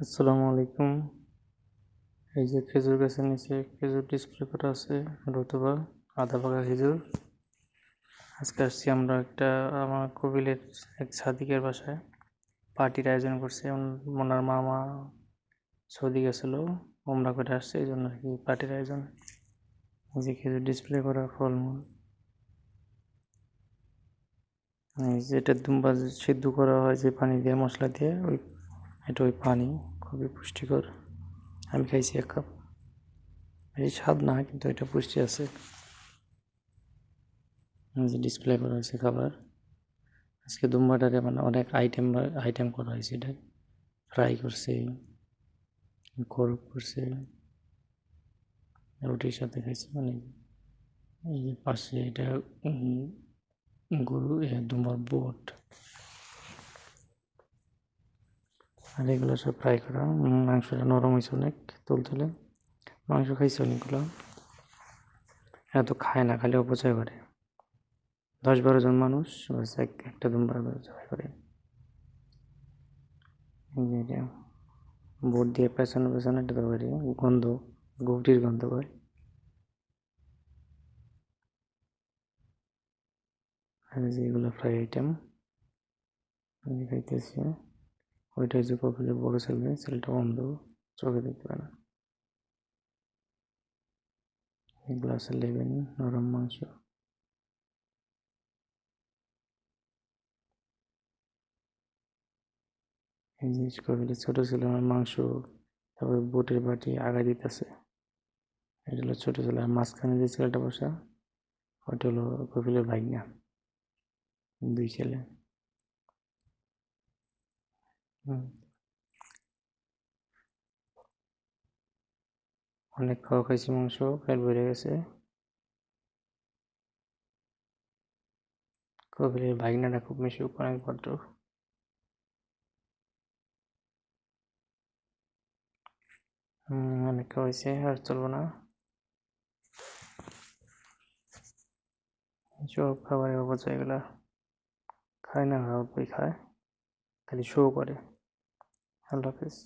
আসসালামু আলাইকুম। এই যে খেজুর গাছের নিচে খেজুর ডিসপ্লে করা আছে, রতুবা আধা পাকা খেজুর। আজকে আসছি আমরা একটা, আমার কবিলের এক সাদিকের বাসায়। পার্টির আয়োজন করছে ওন- ওনার মামা সৌদি গেছিল ওমরা করে আসছে, এই জন্য আর কি পার্টির আয়োজন। এই যে খেজুর ডিসপ্লে করা ফলমূল। এই যেটা দুম্বা সিদ্ধ করা হয় যে পানি দিয়ে মশলা দিয়ে, ওই এটা ওই পানি খুবই পুষ্টিকর। আমি খাইছি এক কাপ। এই স্বাদ না, কিন্তু এটা পুষ্টি আছে। যে ডিসপ্লে করা হয়েছে খাবার। আজকে দুম্বাটারে মানে অনেক আইটেম আইটেম করা হয়েছে এটা। ফ্রাই করছে কোরব করছে। রুটির সাথে খাইছে মানে এই পাশে এটা গরু দুম্বার বোট। আর এগুলো সব ফ্রাই করা। মাংসটা নরম হয়েছে অনেক তুল তুলে মাংস খাইছে অনেকগুলো। এত খায় না, খালি অপচয় করে। দশ বারো জন মানুষ এক- একটা দুম্বার জবাই করে। বোট দিয়ে পেছনে পেছনে একটা তরকারি, গন্ধ গুটির গন্ধ করে। আর এই যে এগুলো ফ্রাই আইটেম খাইতেছি। ওইটা হচ্ছে কপিলের বড় ছেলে ছেলেটা অন্ধ চোখে দেখতে পায় না। এগুলো আছে লেবেন, নরম মাংস। এই জিনিস কপিলের ছোট ছেলে আমার মাংস, তারপরে বোটের বাটি আগা দিতেছে। এটা হলো ছোট ছেলে আর মাঝখানে যে ছেলেটা বসা, ওটা হলো কপিলের ভাইগনা দুই ছেলে। অনেক খাওয়া খাইছি, মাংস, পেট ভরে গেছে। কপিলের ভাগনাটা খুব মিশুক অনেক ভদ্র অনেক খাওয়াইছে আর চলবো না। সব খাবারের অপচয় এগুলা খায় না, অল্পই খায়, খালি শো করে। আল্লাহ হাফিজ।